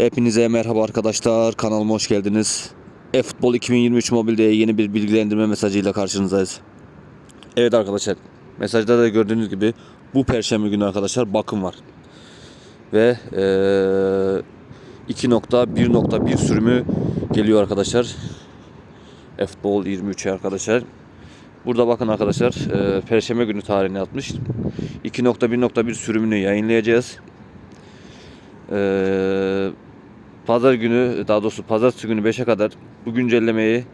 Hepinize merhaba arkadaşlar. Kanalıma hoş geldiniz. E-Futbol 2023 mobilde yeni bir bilgilendirme mesajıyla karşınızdayız. Evet arkadaşlar. Mesajda da gördüğünüz gibi bu perşembe günü arkadaşlar bakım var. Ve eee 2.1.1 sürümü geliyor arkadaşlar. E-Futbol 23'e arkadaşlar. Burada bakın arkadaşlar eee, perşembe günü tarihini atmış. 2.1.1 sürümünü yayınlayacağız. Eee pazar günü daha doğrusu pazartesi günü 5'e kadar bu güncellemeyi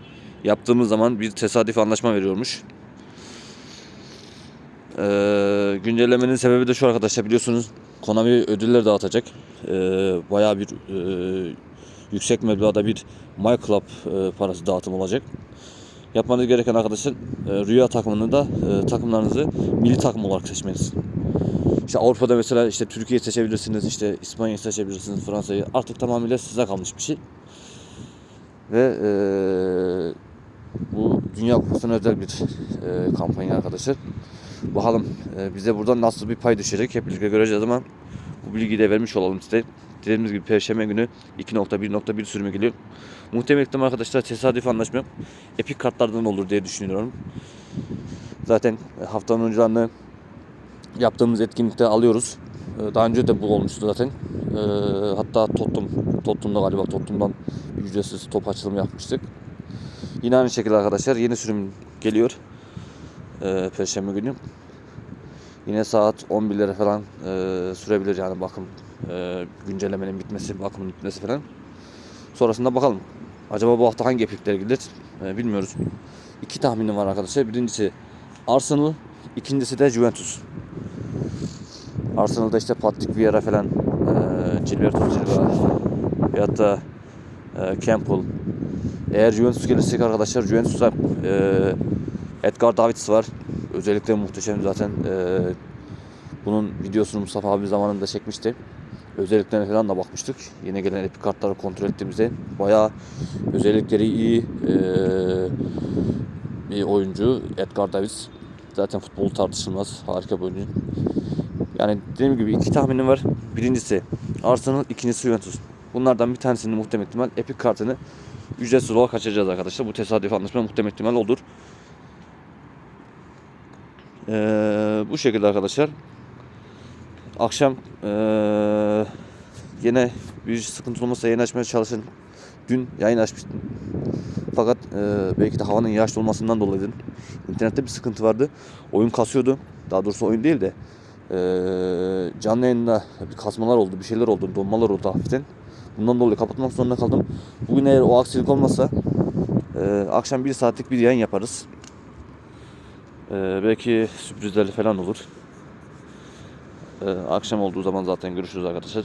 yaptığımız zaman bir tesadüf anlaşma veriyormuş. Eee, güncellemenin sebebi de şu arkadaşlar biliyorsunuz Konami ödüller dağıtacak. Eee bayağı bir eee, yüksek meblağda bir My Club eee, parası dağıtım olacak. Yapmanız gereken arkadaşlar eee, rüya takımını da eee, takımlarınızı milli takım olarak seçmeniz. İşte Avrupa'da mesela işte Türkiye'yi seçebilirsiniz, işte İspanya'yı seçebilirsiniz, Fransa'yı. Artık tamamıyla size kalmış bir şey. Ve eee, bu Dünya Kupası'na özel bir eee, kampanya arkadaşlar. Bakalım eee, bize buradan nasıl bir pay düşecek hep birlikte göreceğiz ama bu bilgiyi de vermiş olalım size. Dediğimiz gibi Perşembe günü 2.1.1 sürümü geliyor. Muhtemel arkadaşlar tesadüf anlaşma epik kartlardan olur diye düşünüyorum. Zaten haftanın oyuncularını yaptığımız etkinlikte alıyoruz. Ee, Daha önce de bu olmuştu zaten. Ee, Hatta Tottenham, Tottenham'da galiba Tottenham'dan ücretsiz top açılımı yapmıştık. Yine aynı şekilde arkadaşlar yeni sürüm geliyor. Ee, Perşembe günü. Yine saat 11'lere falan e, sürebilir yani bakım e, güncellemenin bitmesi, bakımın bitmesi falan. Sonrasında bakalım. Acaba bu hafta hangi epikler gelir bilmiyoruz. İki tahminim var arkadaşlar. Birincisi Arsenal, ikincisi de Juventus. Arsenal'da işte Patrick Vieira falan, e, Gilberto Silva veyahut da e, Campbell. Eğer Juventus gelirsek arkadaşlar Juventus'ta e, Edgar Davids var. Özellikle muhteşem zaten. E, bunun videosunu Mustafa abi zamanında çekmişti. Özelliklerine falan da bakmıştık. Yeni gelen epik kartları kontrol ettiğimizde bayağı özellikleri iyi e, bir oyuncu Edgar Davids. Zaten futbol tartışılmaz. Harika bir oyuncu. Yani dediğim gibi iki tahminim var. Birincisi Arsenal, ikincisi Juventus. Bunlardan bir tanesinin muhtemel ihtimal Epic kartını ücretsiz olarak açacağız arkadaşlar. Bu tesadüf anlaşma muhtemel ihtimal olur. Ee, bu şekilde arkadaşlar. Akşam ee, yine bir sıkıntı olmasa yayın açmaya çalışın. Dün yayın açmıştım. Fakat ee, belki de havanın yağışlı olmasından dolayı internette bir sıkıntı vardı. Oyun kasıyordu. Daha doğrusu oyun değil de ee, canlı yayında bir kasmalar oldu, bir şeyler oldu, donmalar oldu hafiften. Bundan dolayı kapatmak zorunda kaldım. Bugün eğer o aksilik olmazsa ee, akşam bir saatlik bir yayın yaparız. Ee, belki sürprizlerle falan olur. Ee, akşam olduğu zaman zaten görüşürüz arkadaşlar.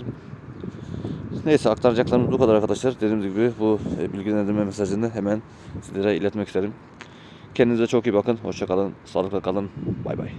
Neyse aktaracaklarımız bu kadar arkadaşlar. Dediğim gibi bu e, bilgilendirme mesajını hemen sizlere iletmek isterim. Kendinize çok iyi bakın. Hoşça kalın. Sağlıkla kalın. Bay bay.